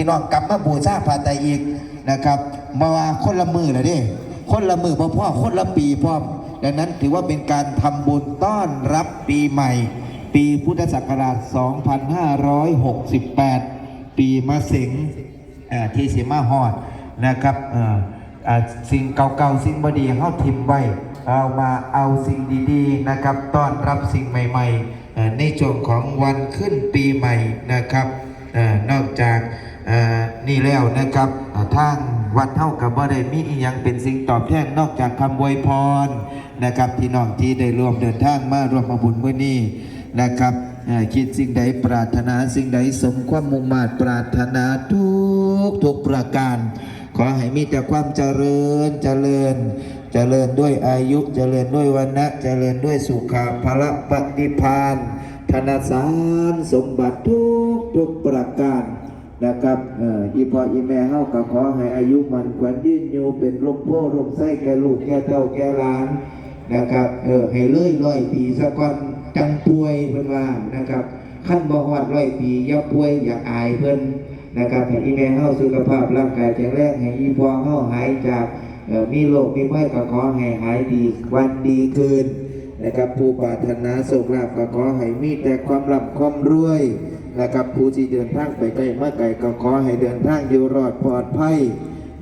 พี่น้องกลับมาบูชาผ้าไตรอีกนะครับ มาว่าคนละมือเลยดิคนละมือพ่อพ่อคนละปีพร้อมดังนั้นถือว่าเป็นการทำบุญต้อนรับปีใหม่ ปีพุทธศักราช 2568 ปีมะเสงที่สิมาฮอดนะครับเอ่ออ่าสิ่งเก่าๆสิ่งบดีเข้าทิมไว้เอามาเอาสิ่งดีๆนะครับ ต้อนรับสิ่งใหม่ ๆ ในช่วงของวันขึ้นปีใหม่นะครับอนอกจาก นี่แล้วนะครับทางวัดเท่ากับว่ได้มีอีกอย่างเป็นสิ่งตอบแทนนอกจากคำอวยพรนะครับที่น้องที่ได้ร่วมเดินทางมาร่วมมาบุญเมื่อนี้นะครับคิดสิ่งใดปรารถนาสิ่งใดสมความมุ่งมา่ปรารถนาทุกทุกประการ ขอให้มีแต่ความเจริญเจริญ เจริญด้วยอายุเจริญด้วยวันนะเจริญด้วยสุขะพละปฏิพานธนสารสมบัติทุกทุกประการ นะครับอีพออีแม่เฮาก็ขอให้อายุมันขวัญยืนอยู่เป็นลมโพลมไส้แก่ลูกแก่เต้าแก่หลานนะครับเออให้เลื่อยร้อยปีสะก่อนจังป่วยเพิ่นว่านะครับขั้นบ่ฮอดร้อยปีอย่าป่วยอย่าอายเพิ่นนะครับให้อีแม่เฮาสุขภาพร่างกายแข็งแรงให้อีพอเฮาหายจากมีโรคมีภัยก็ขอให้หายดีวันดีคืนนะครับผู้ปรารถนาสุขลาภก็ขอให้มีแต่ความร่ำความรวย นะครับผู้ที่เดินทางไปไกลมาไกลก็ขอให้เดินทางอยู่รอดปลอดภัย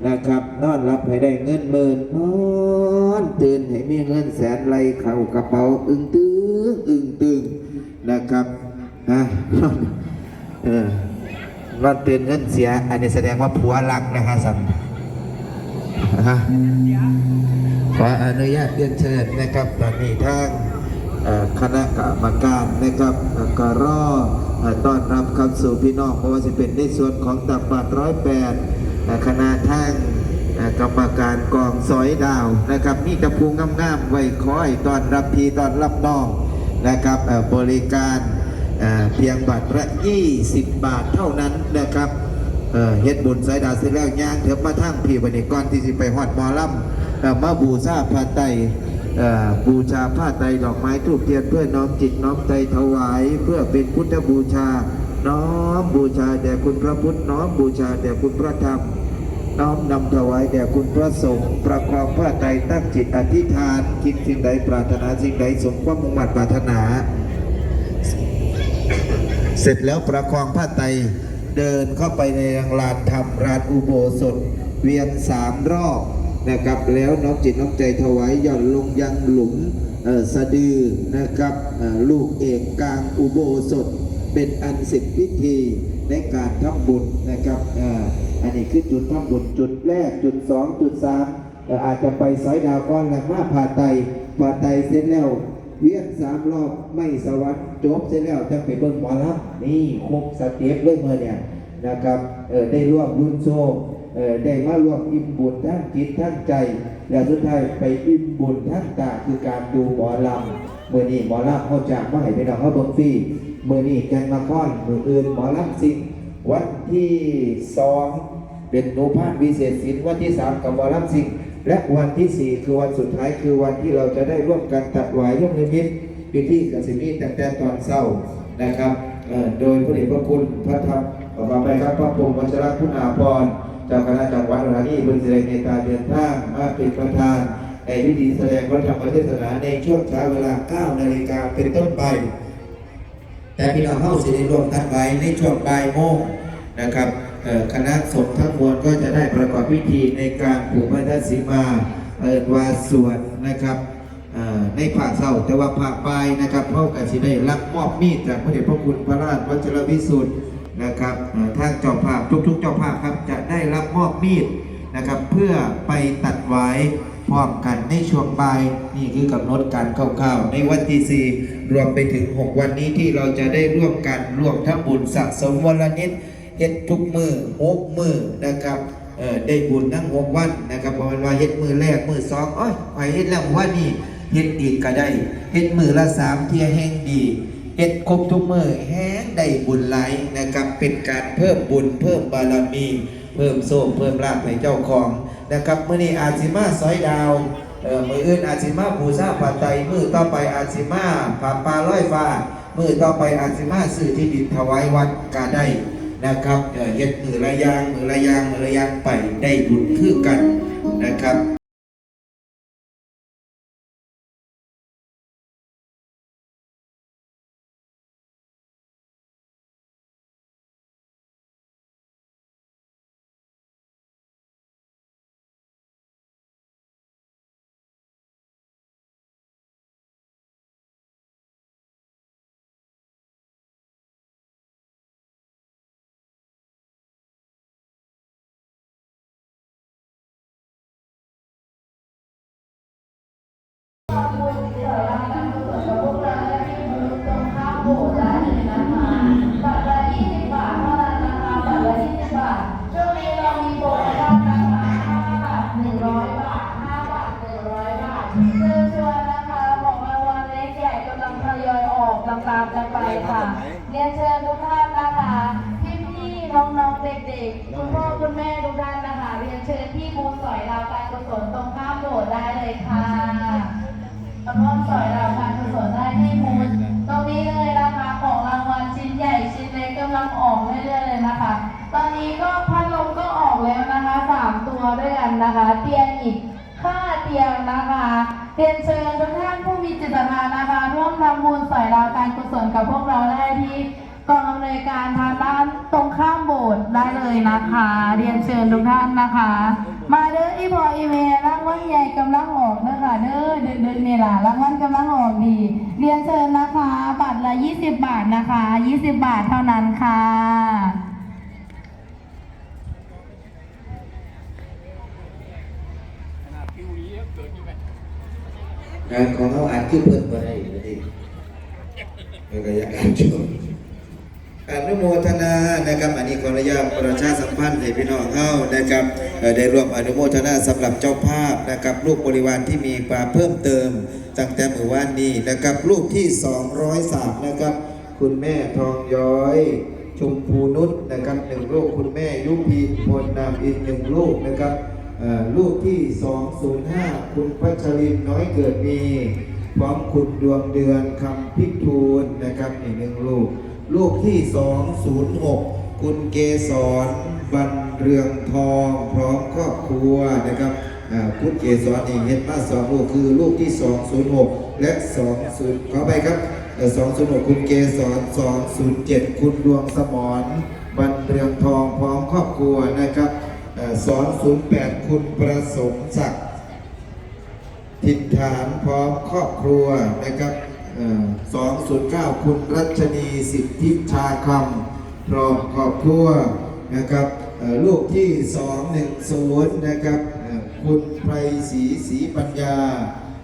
นะครับ นอนรับให้ได้เงินหมื่นนอนตื่นให้มีเงินแสนไหลเข้ากระเป๋าอึ้งตึงอึ้งตึงนะครับฮะเออว่าเตือนเงินเสีย อันนี้แสดงว่าผัวรักนะฮะสัมฮะขออนุญาตเรียนเชิญนะครับตอนนี้ทาง คณะกรรมการนะครับก็รอเอ่อต้อนรับเข้าสู่พี่น้องเพราะว่าจะเป็นในส่วนของตับบาทร้อยแปดคณะทางกรรมการกองสอยดาวนะครับมีตะพูงงามๆไว้คอยต้อนรับพี่ต้อนรับน้องนะครับบริการเพียงบาทละ 20 บาทเท่านั้นนะครับเฮ็ดบุญสายดาวเสร็จแล้วย่างเถอะมาทั้งพี่วันนี้ก่อนที่สิไปฮอดมอลำเอ่อมาบูชาผ้าไต บูชาผ้าไตรดอกไม้ทูบเทียนเพื่อน้อมจิตน้อมใจถวาย เพื่อเป็นพุทธบูชา น้อมบูชาแด่คุณพระพุทธน้อมบูชาแด่คุณพระธรรมน้อมนำถวายแด่คุณพระสงฆ์ประกอบผ้าไตรตั้งจิตอธิษฐานคิดสิ่งใดปรารถนาสิ่งใดสมความมุ่งมั่นปรารถนา เสร็จแล้วประคองผ้าไตเดินเข้าไปในลานธรรมลานอุโบสถ เวียนสามรอบ นะครับ แล้วน้อมจิตน้อมใจถวายหย่อนลงยังหลุมเอ่อสะดือนะครับลูกเอกกลางอุโบสถ เป็นอันเสร็จพิธีในการทำบุญนะครับอันนี้คือจุดทำบุญจุดแรกจุดสองจุดสามอาจจะไปสอยดาวก้อนแล้วมาผ่าไตผ่าไตเสร็จแล้วเวียนสามรอบไม่สวัสดิ์จบเสร็จแล้วจะไปเบิ่งหมอลำนี่ครบสเต็ปเลยเมื่อเนี่ยนะครับได้ร่วมบุญโชคเออ ได้มาร่วมอิ่มบุญทั้งจิตทั้งใจ แล้วสุดท้ายไปอิ่มบุญทั้งตาคือการดูหมอลำเมื่อนี้หมอลำเขาจากมาให้ไปน้องเขาบงฟรีเมื่อนี้แกงละครมืออื่นหมอลำสิงวันที่สองเป็นโนพานวิเศษศิลป์วันที่สามกับหมอลำสิงและวันที่สี่คือวันสุดท้ายคือวันที่เราจะได้ร่วมกันตัดหวายยกนิมิตพิธีกสิมีตั้งแต่ตอนเช้านะครับโดยพระเดชพระคุณพระธรรมขอมาไปครับพระพรหมวัชรคุณอาภรณ์ เจ้าคณะจังหวัดอุดรธานีบริเสดงในตาเดินทางมาเป็นประธานในพิธีแสดงพระธรรมเทศนาในช่วงเช้าเวลา 9 นาฬิกาเป็นต้นไป แต่พี่น้องเข้าสิได้รวมกันไว้ในช่วงบ่ายโมงนะครับคณะสงฆ์ทั้งมวลก็จะได้ประกอบพิธีในการผูกพันธสีมาเอิดวาสวดนะครับในภาคเศร้าแต่ว่าภาคปลายนะครับเขาก็สิได้รับมอบมีดจากพระเดชพระคุณพระราชวัชรวิสุทธิ์ นะครับทางเจ้าภาพทุกๆ เจ้าภาพครับจะได้รับมอบมีดนะครับเพื่อไปตัดไว้พร้อมกันในช่วงบ่ายนี่คือกำหนดการคร่าวๆในวันที่ 4 รวมไปถึง 6 วันนี้ที่เราจะได้ร่วมกันร่วมทำบุญสะสมวันละนิดเฮ็ดทุกมือหกมือนะครับเอ่อได้บุญทั้งหกวันนะครับเพระมันว่าเฮ็ดมือแรกมือสองโอ้ยไปเฮ็ดแล้วว่านี่เฮ็ดอีกก็ได้เฮ็ดมือละสามเที่ยแห่งดี เฮ็ดครบทุกมือแห้งได้บุญไหลนะครับ เป็นการเพิ่มบุญเพิ่มบารมี เพิ่มโซ่เพิ่มลาภให้เจ้าของนะครับมื้อนี้อาจิมาสอยดาวเออมืออื่นอาจิมาบูชาปัจจัยมือต่อไปอาจิมาผาปลาร้อยฟ้ามือต่อไปอาจิมาซื้อที่ดินถวายวัดกาได้นะครับเอ่อเฮ็ดมือละยางมือละยางมือละยางไปได้บุญคือกันนะครับ นะคะ เตียงอีกห้าเตียงนะคะเรียนเชิญทุกท่านผู้มีจิตศรัทธานะคะ ร่วมทำบุญสอยราวการกุศลกับพวกเราได้ที่กองอำนวยการทางด้านตรงข้ามโบสถ์ได้เลยนะคะ เรียนเชิญทุกท่านนะคะ มาเด้ออีพออีเมลรางวัลใหญ่กำลังออกนะคะเด้อเดือนเดือนนี่ล่ะรางวัลกำลังออกดี เรียนเชิญนะคะ บัตรละ 20 บาทนะคะ 20 บาทเท่านั้นค่ะ งานของเขาอาจคือเพิ่นบ่ได้เลยดิแล้วก็อยากานชมอนุโมทนานะครับอันนี้ขออนุญาตประชาสัมพันธ์ให้พี่น้องเฮานะครับได้รวมอนุโมทนาสำหรับเจ้าภาพนะครับลูกบริวารที่มีความเพิ่มเติม ตั้งแต่เมื่อวานนี้นะครับลูกที่ 203นะครับคุณแม่ทองย้อยชมพูนุชนะครับหนึ่งลูกคุณแม่ยุพีพลนามอินหนึ่งลูกนะครับ เอ่อลูกที่ 205 คุณพัชรินน้อยเกิดมีพร้อมคุณดวงเดือนคำพิทูลนะครับอีกหนึ่งลูกลูกที่ 206 คุณเกษรบรรเรืองทองพร้อมครอบครัวนะครับคุณเกษรเองเห็นมาสองลูกคือลูกที่ 206 และ 20ขอไปครับ206 คุณเกษร207 คุณดวงสมรบรรเรืองทองพร้อมครอบครัวนะครับ 208 คุณประสงค์ศักดิ์ทิศฐานพร้อมครอบครัวนะครับสองศูนย์เก้าคุณรัชนีสิทธิชาคำพร้อมครอบครัวนะครับลูกที่สองหนึ่งศูนย์นะครับคุณไพรศรีศรีปัญญา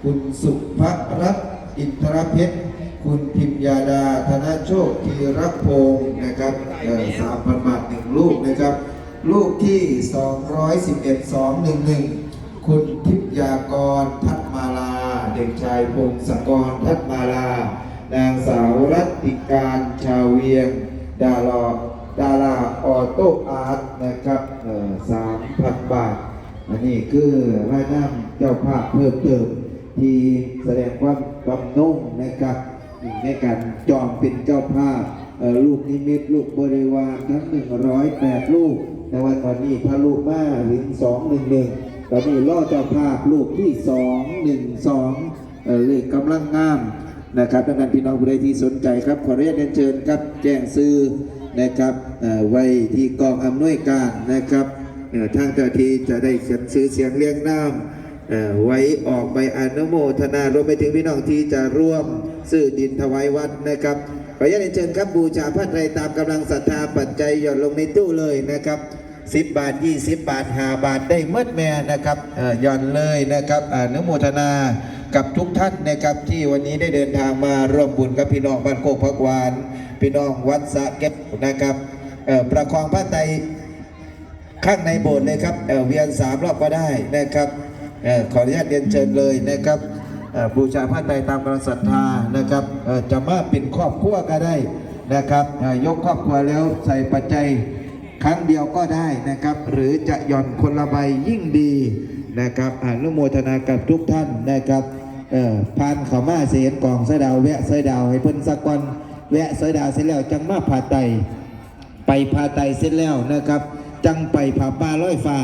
คุณสุภรัตน์อินทรเพชร คุณพิมยาดา ธนโชคธีรพงศ์นะครับสามพันบาทหนึ่งลูกนะครับ ลูกที่ 211 211 คุณทิพยากรทัตมาลา เด็กชายพงศกรทัตมาลา นางสาวรัตติการชาวเวียง ดาราดาราออโต้อาร์ตนะครับสามพันบาท อันนี้คือรายนามเจ้าภาพเพิ่มเติม ที่แสดงความกำนุ่งนะครับในการจองเป็นเจ้าภาพลูกนิมิตลูกบริวารทั้ง 108 ลูก แต่ว่าตอนนี้พระลูกมาถึง211ตอนนี้ล่อเจ้าภาพลูกที่212เอ่อเลขกำลังงามนะครับดังนั้นพี่น้องผู้ใดที่สนใจครับขอเรียนเชิญครับแจ้งซื้อนะครับเอ่อไว้ที่กองอำนวยการนะครับทางเจ้าที่จะได้เขียนซื้อเสียงเรียงน้ำเอ่อไว้ออกใบอนุโมทนารวมไปถึงพี่น้องที่จะร่วมซื้อดินถวายวัดนะครับขออนุญาตเชิญครับบูชาพระไตรตามกำลังศรัทธาปัจจัยหย่อนลงในตู้เลยนะครับ 10 บาท 20 บาท5บาทได้เมดแม่นะครับย่อนเลยนะครับอนุโมทนากับทุกท่านนะครับที่วันนี้ได้เดินทางมาร่วมบุญกับพี่น้องบ้านโคกพักวาน พี่น้องวัดสะแก้วนะครับประคองพระไตรข้างในโบสถ์เลยครับเเวียนสามรอบก็ได้นะครับอขออนุญาตเรียนเชิญเลยนะครับบูชาพระไตรตามกำลังศรัทธานะครับจะมาเป็นครอบครัวก็ได้นะครับยกครอบครัวแล้วใส่ปัจจัย ครั้งเดียวก็ได้นะครับ หรือจะหย่อนคนละใบยิ่งดีนะครับอนุโมทนากับทุกท่านนะครับเอ่อพานขามาเสียนกล่องเสยดาวแวะเสยดาวให้เพิ่นสักวันแวะเสยดาวเสร็จแล้วจังมาผ่าไตไปพาไตเสร็จแล้วนะครับ จังไปผ่าป่าร้อยฟ้า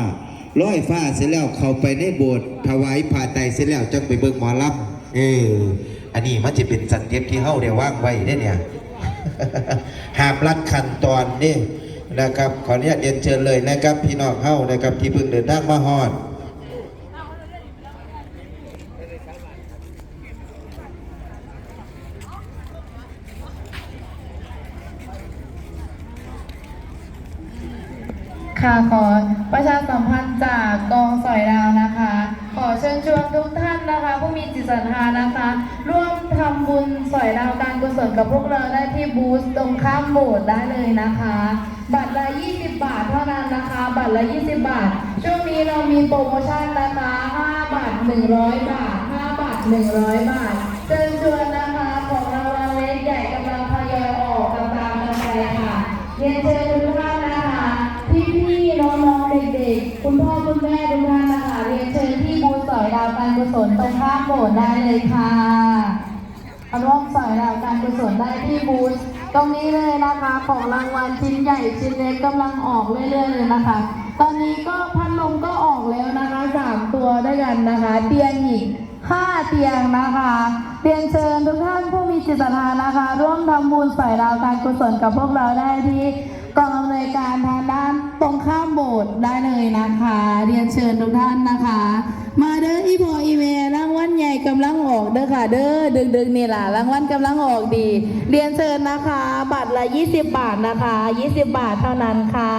ร้อยฟ้าเสร็จแล้วเข้าไปในโบสถ์ถวายพาไตเสร็จแล้วจังไปเบิ่งหมอลำเอออันนี้มันจะเป็นสัญญาที่เฮาได้ว่างไว้เด้เนี่ยหามรัดขันตอนนี่ นะครับ ขออนุญาตเรียนเชิญเลยนะครับ พี่น้องเฮานะครับที่เพิ่งเดินทางมาฮอดค่ะขอประชาสัมพันธ์จากกองสอยดาวนะคะ ขอเชิญชวนทุกท่านนะคะ ผู้มีจิตศรัทธานะคะ ร่วมทำบุญสอยดาวการกุศลกับพวกเราได้ที่บูธตรงข้ามโบสถ์ได้เลยนะคะ บัตรละ 20 บาทเท่านั้นนะคะ บัตรละ 20 บาท ช่วงนี้เรามีโปรโมชั่นนะคะ5บาท 100 บาท 5 บาท 100 บาทเชิญชวนนะคะของรางวัลเล็กใหญ่กำลังทยอยออกตามๆกันไปค่ะเรียนเชิญทุกท่านนะคะ พี่ๆ น้องๆ เด็กๆ คุณพ่อคุณแม่ทุกท่านนะคะเรียนเชิญที่บูธสอยดาวการกุศลตรงข้ามโบสถ์ได้เลยค่ะอาร่วมสอยดาวการกุศลได้ที่บูธ ตรงนี้เลยนะคะของรางวัลชิ้นใหญ่ชิ้นเล็กกำลังออกเรื่อยๆเลยนะคะ ตอนนี้ก็พัดลมก็ออกแล้วนะคะสามตัวด้วยกันนะคะ เตียงอีกห้าเตียงนะคะเรียนเชิญทุกท่านผู้มีจิตศรัทธานะคะ ร่วมทำบุญใส่ดาวการกุศลกับพวกเราได้ที่กองอำนวยการทางด้านตรงข้ามโบสถ์ได้เลยนะคะ เรียนเชิญทุกท่านนะคะ มาเด้ออีพออีเมรางวัลใหญ่กำลังออกเด้อค่ะ เด้อดึกดึกๆนี่ล่ะรางวัลกำลังออกดี เรียนเชิญนะคะ บัตรละ 20 บาทนะคะ 20 บาทเท่านั้นค่ะ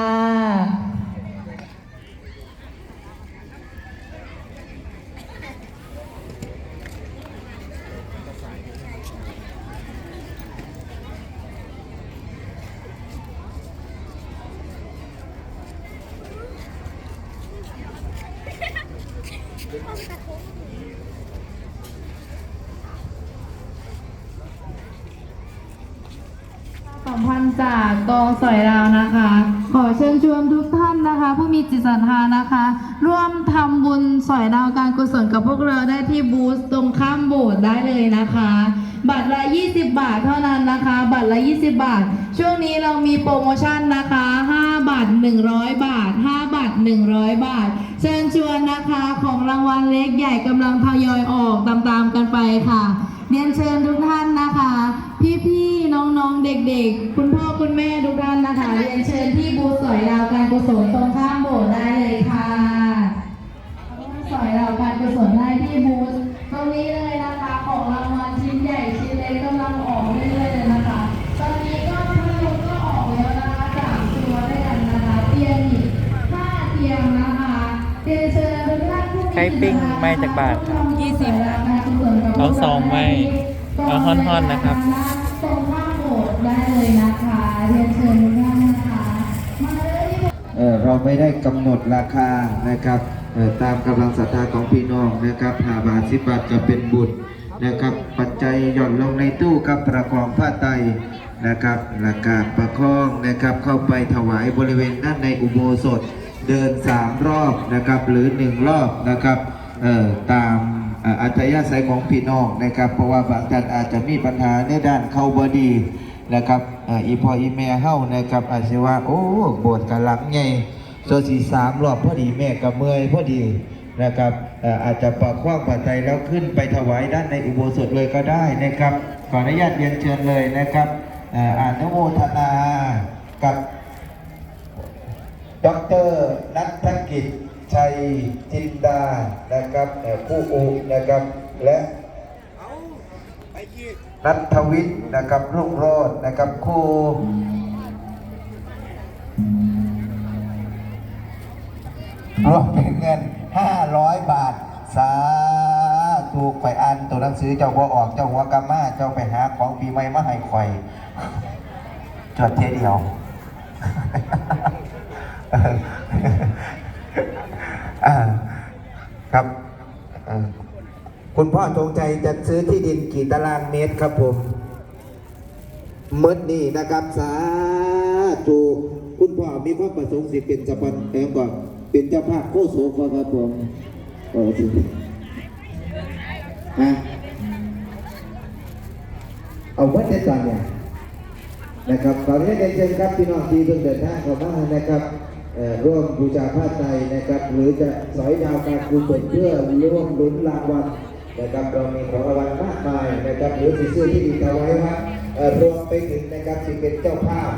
สัมพั นธ์จากกองสอยดาวนะคะ ขอเชิญชวนทุกท่านนะคะ ผู้มีจิตศรัทธานะคะ ร่วมทำบุญสอยดาวการกุศลกับพวกเราได้ที่บูธตรงข้ามโบสถ์ได้เลยนะคะ บัตรละ 20 บาทเท่านั้นนะคะ บัตรละ 20 บาท ช่วงนี้เรามีโปรโมชั่นนะคะ 5 บาท 100 บาท 5 บาท 100 บาท เชิญชวนนะคะของรางวัลเล็กใหญ่กำลังทยอยออกตามๆกันไปค่ะเรียนเชิญทุกท่านนะคะ พี่ๆ น้องๆ เด็กๆ คุณพ่อคุณแม่ทุกท่านนะคะเรียนเชิญที่บูธสอยดาวการกุศลตรงข้ามโบสถ์ได้เลยค่ะสอยดาวการกุศลได้ที่บูธตรงนี้เลยนะคะของรางวัลชิ้นใหญ่ชิ้นเล็กกำลังออกเรื่อยๆเลยนะคะ ตอนนี้ก็พัดลมก็ออกแล้วนะคะสามตัวด้วยกันนะคะเตียงอีกห้าเตียงนะคะเรียนเชิญทุกท่านผู้มีใช้ปิ้งไม้จากบาทครับยี่สิบนะคะเอาซองไม้ เอาท่อนๆนะครับตรงข้ามโบสถ์ได้เลยนะคะเรียนเชิญทุกท่านนะคะมาเลยที่เอ่อเราไม่ได้กำหนดราคานะครับเอ่อตามกำลังศรัทธาของพี่น้องนะครับหาบาทสิบบาทก็เป็นบุญนะครับ ปัจจัยหย่อนลงในตู้กับประกองผ้าไตรนะครับหลักการประคองนะครับเข้าไปถวายบริเวณด้านในอุโบสถเดินสามรอบนะครับหรือหนึ่งรอบนะครับเอ่อตามเอัธยาศัยของพี่น้องนะครับ เพราะว่าบางท่านอาจจะมีปัญหาในด้านเข้าบดีนะครับอีพออีแม่เฮ้านะครับอาจจะว่าโอ้โบสถ์กะลังใหญ่โซสีสามรอบพอดีแม่กับเมื่อยพอดีนะครับอาจจะประคว้างปัจจัยแล้วขึ้นไปถวายด้านในอุโบสถเลยก็ได้นะครับ ขออนุญาตเรียนเชิญเลยนะครับอ่ออนุโมทนากับ ดรนัทกิจ ชัยจินดานะครับเอ่อผู้อุนะครับและนัทวิทย์นะครับรุ่งโรจน์นะครับครูรวมเป็นเงิน 500 บาท สาถูกไปอ่านตัวหนังสือเจ้าหัวออกเจ้าหัวกามาเจ้าไปหาของปีใหม่มาให้ข่อยจดเทเดียว อ่าครับเอ่อ คุณพ่อจงใจจะซื้อที่ดินกี่ตารางเมตรครับผมมดนี่นะครับสาธุคุณพ่อมีความประสงค์สิเป็นสปอนเออก่อนเป็นเจ้าภาพโคโสกครับผมโอ้สิฮะเอาวัดได้ตอนเนี่ยนะครับขอให้ได้เชิญครับพี่น้องที่เพิ่งเดินทางเข้ามานะครับเอ่อร่วมบูชาผ้าไตรนะครับ หรือจะสอยดาวการกุศลเพื่อร่วมลุ้นรางวัล นะครับเรามีของรางวัลมากมายนะครับหรือสิซื้อที่ดีถวายวัดเออรวมไปถึงนะครับที่เป็นเจ้าภาพ